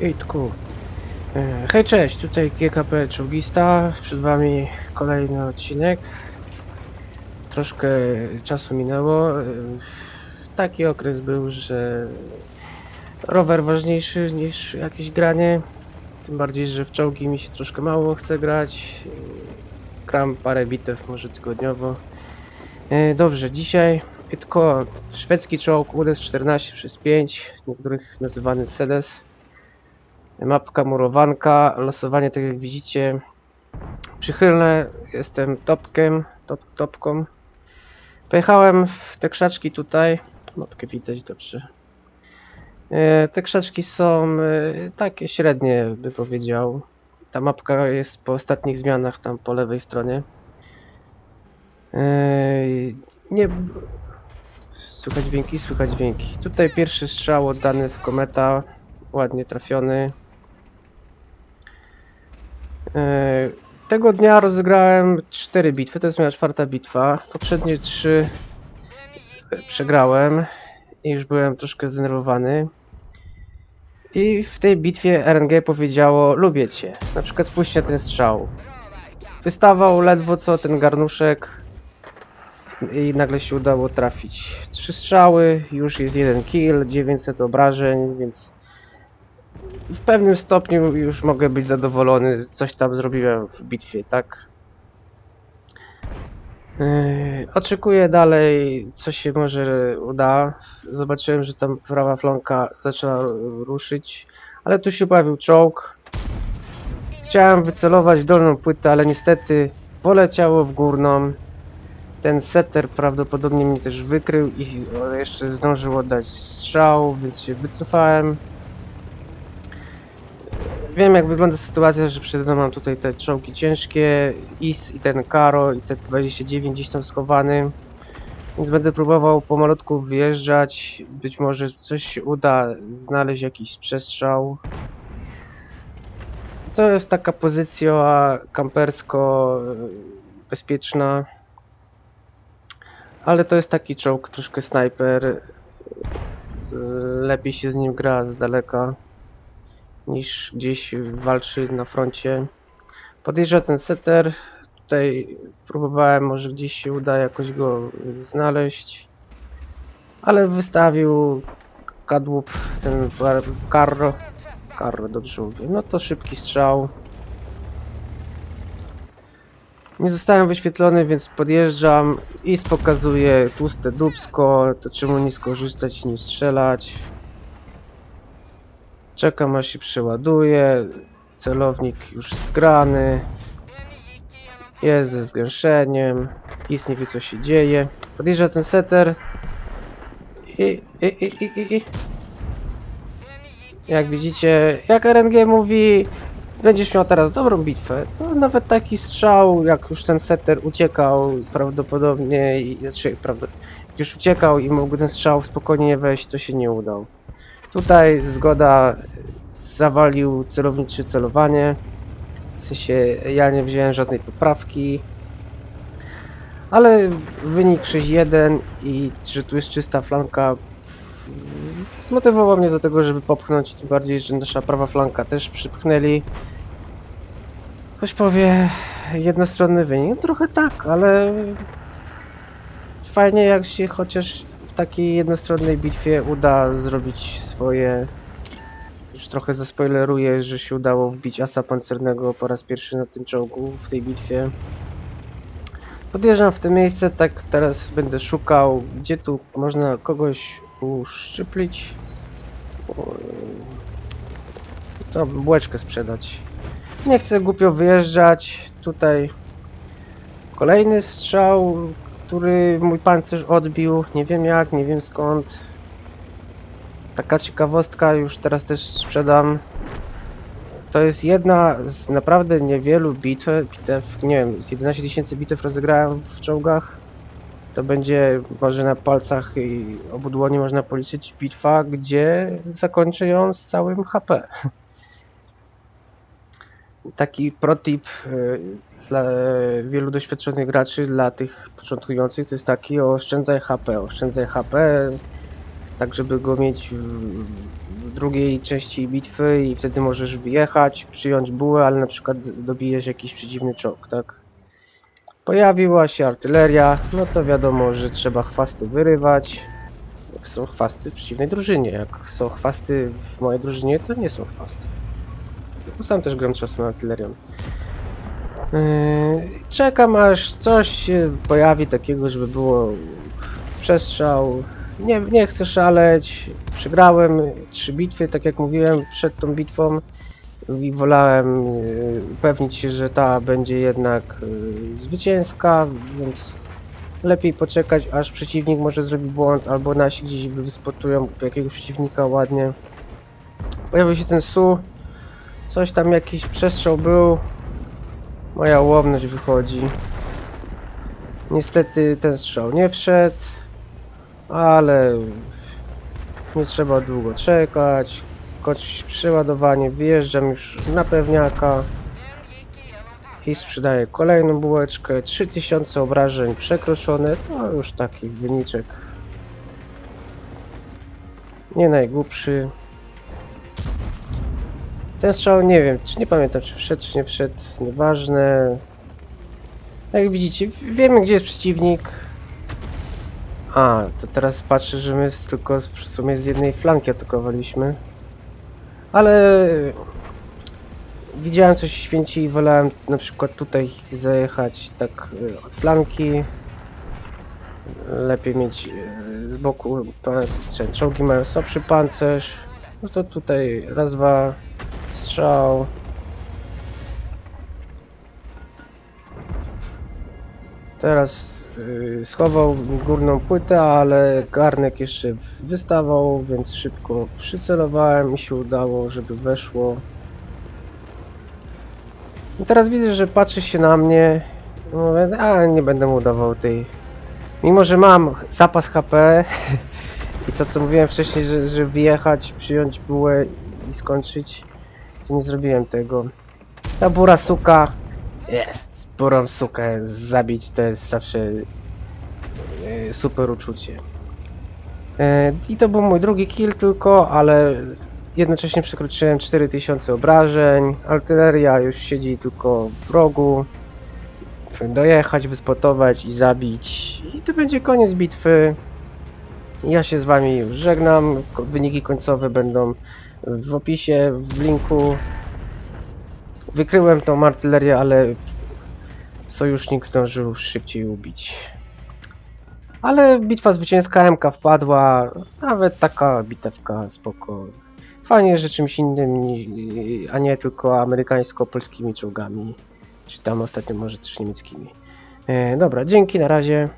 Ejtku. E, Hej, cześć, tutaj GKP Czołgista, przed wami kolejny odcinek. Troszkę czasu minęło. e, Taki okres był, że rower ważniejszy niż jakieś granie. Tym bardziej, że w czołgi mi się troszkę mało chce grać. Gram parę bitew, może tygodniowo. E, Dobrze, dzisiaj tylko szwedzki czołg UDES 14 przez 5, niektórych nazywany SEDES. Mapka murowanka, losowanie tak jak widzicie przychylne, jestem topkiem, top, topką. Pojechałem w te krzaczki tutaj, mapkę widać dobrze. E, Te krzaczki są e, takie średnie, by powiedział. Ta mapka jest po ostatnich zmianach tam po lewej stronie. E, Nie... Słychać dźwięki, słychać dźwięki. Tutaj pierwszy strzał oddany w kometa, ładnie trafiony. E, Tego dnia rozegrałem 4 bitwy, to jest moja czwarta bitwa. Poprzednie 3 przegrałem i już byłem troszkę zdenerwowany. I w tej bitwie RNG powiedziało lubię cię. Na przykład spójrzcie ten strzał. Wystawał ledwo co ten garnuszek i nagle się udało trafić. Trzy strzały, już jest jeden kill, 900 obrażeń, więc w pewnym stopniu już mogę być zadowolony. Coś tam zrobiłem w bitwie, tak? Yy, oczekuję dalej, co się może uda. Zobaczyłem, że tam prawa flanka zaczęła ruszyć, ale tu się pojawił czołg. Chciałem wycelować w dolną płytę, ale niestety poleciało w górną. Ten setter prawdopodobnie mnie też wykrył i jeszcze zdążył oddać strzał, więc się wycofałem. Wiem jak wygląda sytuacja, że przede mną mam tutaj te czołgi ciężkie, IS i ten Karo i te 29 gdzieś tam schowany. Więc będę próbował pomalutku wyjeżdżać. Być może coś się uda znaleźć jakiś przestrzał. To jest taka pozycja kampersko e, bezpieczna. Ale to jest taki czołg, troszkę snajper. E, Lepiej się z nim gra z daleka niż gdzieś walczy na froncie. Podjeżdża ten setter. Tutaj próbowałem, może gdzieś się uda jakoś go znaleźć. Ale wystawił kadłub ten Carro. Carro, dobrze mówię. No to szybki strzał. Nie zostałem wyświetlony, więc podjeżdżam i pokazuje tłuste dubsko, to czemu nie skorzystać i nie strzelać. Czekam aż się przeładuje. Celownik już zgrany. Jest ze zgęszeniem. Nic nie wie co się dzieje. Podjeżdża ten setter. I, i, i, i, i. Jak widzicie, jak RNG mówi, będziesz miał teraz dobrą bitwę. No, nawet taki strzał, jak już ten setter uciekał prawdopodobnie, i, znaczy, prawda, już uciekał i mógł ten strzał spokojnie wejść, to się nie udał. Tutaj zgoda zawalił celowniczy celowanie. W sensie ja nie wziąłem żadnej poprawki. Ale wynik 6-1 i że tu jest czysta flanka zmotywował mnie do tego, żeby popchnąć, tym bardziej, że nasza prawa flanka też przypchnęli. Ktoś powie jednostronny wynik. No, trochę tak, ale fajnie jak się chociaż w takiej jednostronnej bitwie uda zrobić swoje. Już trochę zaspoileruję, że się udało wbić asa pancernego po raz pierwszy na tym czołgu w tej bitwie. Podjeżdżam w to miejsce, tak teraz będę szukał, gdzie tu można kogoś uszczyplić. To bułeczkę sprzedać. Nie chcę głupio wyjeżdżać. Tutaj kolejny strzał, który mój pancerz odbił. Nie wiem jak, nie wiem skąd. Taka ciekawostka, już teraz też sprzedam. To jest jedna z naprawdę niewielu bitew, bitew nie wiem, z 11 tysięcy bitew rozegrałem w czołgach. To będzie może na palcach i obu dłoni można policzyć bitwa, gdzie zakończę ją z całym HP. Taki protip y, dla wielu doświadczonych graczy, dla tych początkujących, to jest taki oszczędzaj HP, oszczędzaj HP, tak żeby go mieć w, drugiej części bitwy i wtedy możesz wyjechać, przyjąć bułę, ale na przykład dobijesz jakiś przeciwny czołg, tak? Pojawiła się artyleria, no to wiadomo, że trzeba chwasty wyrywać. Jak są chwasty w przeciwnej drużynie, jak są chwasty w mojej drużynie, to nie są chwasty. Bo sam też gram czasem artylerią. Yy, czekam aż coś się pojawi takiego, żeby było przestrzał. Nie, nie chcę szaleć. Przegrałem trzy bitwy, tak jak mówiłem przed tą bitwą i wolałem yy, upewnić się, że ta będzie jednak yy, zwycięska, więc lepiej poczekać aż przeciwnik może zrobi błąd albo nasi gdzieś wyspotują jakiegoś przeciwnika ładnie. Pojawił się ten Su. Coś tam jakiś przestrzał był. Moja łowność wychodzi. Niestety ten strzał nie wszedł, ale nie trzeba długo czekać. Kończy przeładowanie, wyjeżdżam już na pewniaka i sprzedaję kolejną bułeczkę. 3000 obrażeń przekroczone, to już taki wyniczek nie najgłupszy. Ten strzał nie wiem, czy nie pamiętam czy wszedł, czy nie wszedł, nieważne. Jak widzicie, wiemy gdzie jest przeciwnik. A, to teraz patrzę, że my tylko z- w sumie z jednej flanki atakowaliśmy. Ale widziałem coś święci i wolałem na przykład tutaj zajechać tak y, od flanki. Lepiej mieć y, z boku pancerz, czołgi mają słabszy pancerz. No to tutaj raz, dwa, strzał. Teraz schował górną płytę, ale garnek jeszcze wystawał, więc szybko przycelowałem i się udało, żeby weszło. I teraz widzę, że patrzy się na mnie. Mówię, a nie będę mu dawał tej. Mimo, że mam zapas HP i to co mówiłem wcześniej, że, że wyjechać, przyjąć bułę i skończyć, to nie zrobiłem tego. Ta bura suka jest. Burą sukę zabić to jest zawsze e, super uczucie. E, I to był mój drugi kill tylko, ale jednocześnie przekroczyłem 4000 obrażeń. Artyleria już siedzi tylko w rogu. Dojechać, wyspotować i zabić. I to będzie koniec bitwy. Ja się z wami już żegnam. Wyniki końcowe będą w opisie, w linku. Wykryłem tą artylerię, ale sojusznik zdążył szybciej ubić. Ale bitwa zwycięska MK wpadła, nawet taka bitewka spoko. Fajnie, że czymś innym, a nie tylko amerykańsko-polskimi czołgami. Czy tam ostatnio może też niemieckimi. E, dobra, dzięki, na razie.